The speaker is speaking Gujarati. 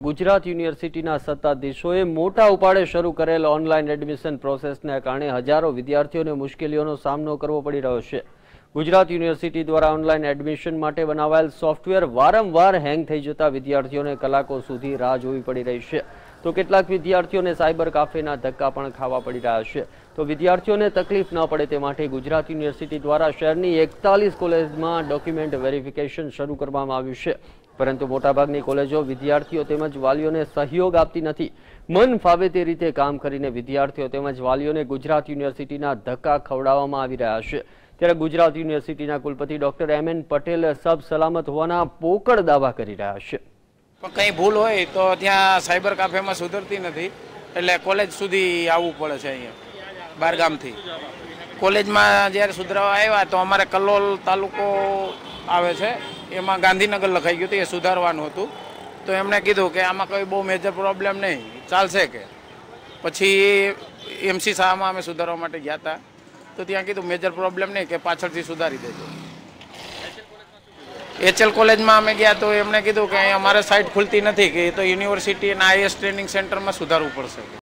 ગુજરાત યુનિવર્સિટીના સત્તાધીશોએ મોટા ઉપાડે શરૂ કરેલ ઓનલાઈન એડમિશન પ્રોસેસને કારણે હજારો વિદ્યાર્થીઓને મુશ્કેલીઓનો સામનો કરવો પડી રહ્યો છે. ગુજરાત યુનિવર્સિટી દ્વારા ઓનલાઈન એડમિશન માટે બનાવાયેલ સોફ્ટવેર વારંવાર હેંગ થઈ જતા વિદ્યાર્થીઓને કલાકો સુધી રાહ જોવી પડી રહી છે. તો કેટલાક વિદ્યાર્થીઓને સાયબર કાફેના ધક્કા પણ ખાવા પડી રહ્યા છે. તો વિદ્યાર્થીઓને તકલીફ ન પડે તે માટે ગુજરાત યુનિવર્સિટી દ્વારા શહેરની એકતાલીસ કોલેજમાં ડોક્યુમેન્ટ વેરિફિકેશન શરૂ કરવામાં આવ્યું છે. પરંતુ મોટાભાગની કોલેજો વિદ્યાર્થીઓ તેમજ વાલીઓને સહયોગ આપતી નથી. મન ફાવે તે રીતે કામ કરીને વિદ્યાર્થીઓ તેમજ વાલીઓને ગુજરાત યુનિવર્સિટીના ધક્કા ખવડાવવામાં આવી રહ્યા છે. ત્યારે ગુજરાત યુનિવર્સિટીના કુલપતિ ડોક્ટર એમ એન પટેલ સબ સલામત હોવાના પોકળ દાવા કરી રહ્યા છે. પણ કંઈ ભૂલ હોય તો ત્યાં સાયબર કાફેમાં સુધરતી નથી. એટલે કોલેજ સુધી આવવું પડે છે અહીંયા, બારગામથી. કોલેજમાં જ્યારે સુધરાવા આવ્યા તો અમારે કલ્લોલ તાલુકો આવે છે. એમાં ગાંધીનગર લખાઈ ગયું હતું, એ સુધારવાનું હતું. તો એમણે કીધું કે આમાં કોઈ બહુ મેજર પ્રોબ્લેમ નહીં, ચાલશે કે. પછી એમસી શાહમાં અમે સુધારવા માટે ગયા હતા. તો ત્યાં કીધું મેજર પ્રોબ્લેમ નહીં કે પાછળથી સુધારી દેજો. એચએલ કોલેજમાં અમે ગયા તો એમણે કીધું કે અમારે સાઇટ ખુલતી નથી, કે એ તો યુનિવર્સિટી અને આઈએસ ટ્રેનિંગ સેન્ટરમાં સુધારવું પડશે.